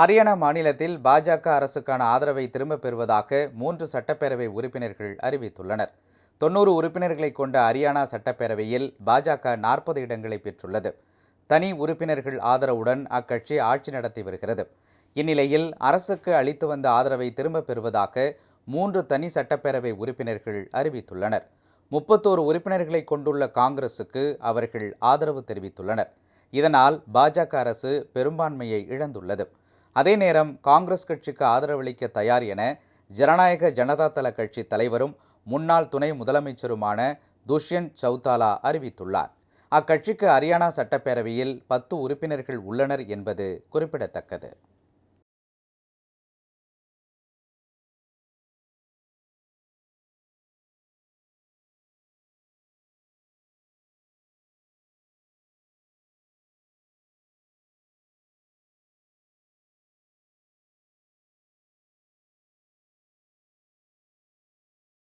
ஹரியானா மாநிலத்தில் பாஜக அரசுக்கான ஆதரவை திரும்பப் பெறுவதாக மூன்று சட்டப்பேரவை உறுப்பினர்கள் அறிவித்துள்ளனர். தொண்ணூறு உறுப்பினர்களை கொண்ட ஹரியானா சட்டப்பேரவையில் பாஜக நாற்பது இடங்களை பெற்றுள்ளது. தனி உறுப்பினர்கள் ஆதரவுடன் அக்கட்சி ஆட்சி நடத்தி வருகிறது. இந்நிலையில் அரசுக்கு அளித்து வந்த ஆதரவை திரும்பப் பெறுவதாக மூன்று தனி சட்டப்பேரவை உறுப்பினர்கள் அறிவித்துள்ளனர். முப்பத்தோரு உறுப்பினர்களை கொண்டுள்ள காங்கிரசுக்கு அவர்கள் ஆதரவு தெரிவித்துள்ளனர். இதனால் பாஜக அரசு பெரும்பான்மையை இழந்துள்ளது. அதே நேரம் காங்கிரஸ் கட்சிக்கு ஆதரவளிக்க தயார் என ஜனநாயக ஜனதா தள கட்சி தலைவரும் முன்னாள் துணை முதலமைச்சருமான துஷ்யந்த் சௌதாலா அறிவித்துள்ளார். அக்கட்சிக்கு ஹரியானா சட்டப்பேரவையில் பத்து உறுப்பினர்கள் உள்ளனர் என்பது குறிப்பிடத்தக்கது.